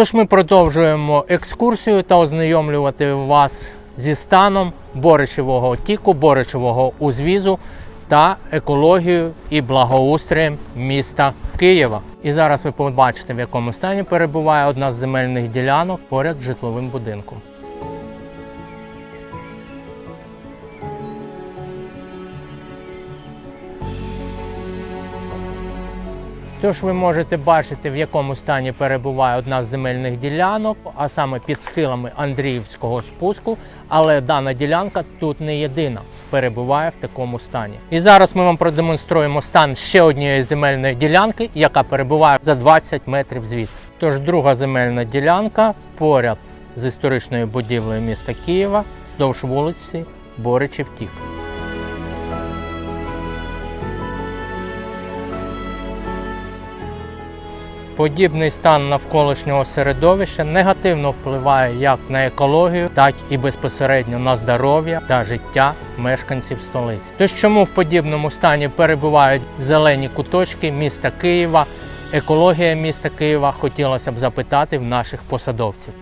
Тож ми продовжуємо екскурсію та ознайомлювати вас зі станом боричевого тіку, боричевого узвізу та екологією і благоустроєм міста Києва. І зараз ви побачите, в якому стані перебуває одна з земельних ділянок поряд з житловим будинком. Тож ви можете бачити, в якому стані перебуває одна з земельних ділянок, а саме під схилами Андріївського спуску. Але дана ділянка тут не єдина, перебуває в такому стані. І зараз ми вам продемонструємо стан ще однієї земельної ділянки, яка перебуває за 20 метрів звідси. Тож друга земельна ділянка поряд з історичною будівлею міста Києва вздовж вулиці Боричів Тік. Подібний стан навколишнього середовища негативно впливає як на екологію, так і безпосередньо на здоров'я та життя мешканців столиці. Тож чому в подібному стані перебувають зелені куточки міста Києва, екологія міста Києва хотілося б запитати в наших посадовців.